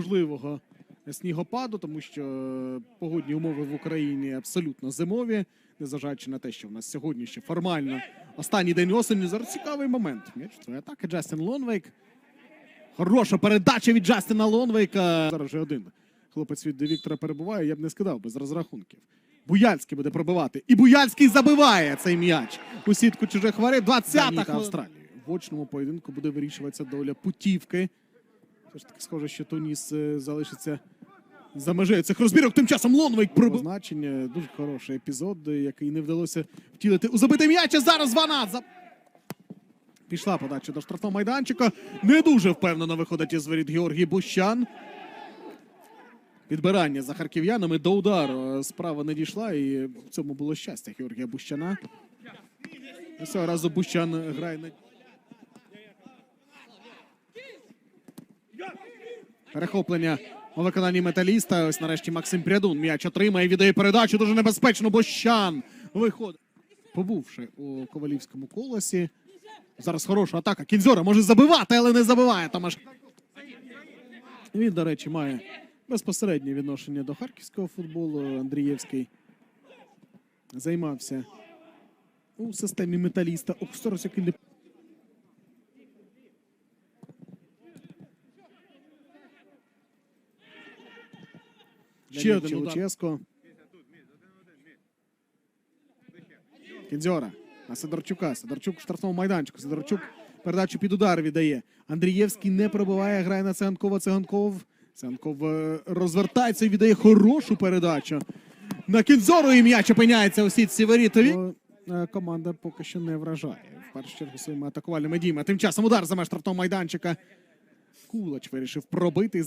можливого снігопаду, тому що е, погодні умови в Україні абсолютно зимові, незважаючи на те, що в нас сьогодні ще формально останній день осені. Зараз цікавий момент. М'яч твоя атака. Джастін Лонвейк. Хороша передача від Джастіна Лонвейка. Зараз вже один хлопець від Віктора перебуває. Я б не скидав без розрахунків. Буяльський буде пробивати. І Буяльський забиває цей м'яч у сітку чужих воріт. 20-та. Австралії. В очному поєдинку буде вирішуватися доля путівки. Все ж таки схоже, що Туніс е, залишиться за межею цих розбірок. Тим часом Лонвейк пробив. Значення дуже хороший епізод, е, який не вдалося втілити у забитий м'яч. Зараз Ванат. За... Пішла подача до штрафного майданчика. Не дуже впевнено виходить із воріт Георгій Бущан. Підбирання за харків'янами до удару. е, Справа не дійшла, і в цьому було щастя Георгія Бущана. Цього разу Бущан грає на. Перехоплення у виконанні металіста. Ось нарешті Максим Прядун м'яч отримає, віддає передачу. Дуже небезпечно. Бощан виходить. Побувши у ковалівському колосі. Зараз хороша атака. Кінзьора може забивати, але не забиває Томаш. Він, до речі, має безпосереднє відношення до харківського футболу. Андрієвський займався у системі металіста. Ох, зараз який ліп- Ще один удар. Луческо. Кінзьора на Сидорчука. Сидорчук в штрафному майданчику. Сидорчук передачу під удар віддає. Андрієвський не пробиває, грає на Циганкова. Циганков. Циганков е, розвертається і віддає хорошу передачу. На Кінзору і м'яч опиняється у сітці ворітові. Е, Команда поки що не вражає. В першу чергу своїми атакувальними діями. Тим часом удар за меж штрафного майданчика. Кулач вирішив пробити.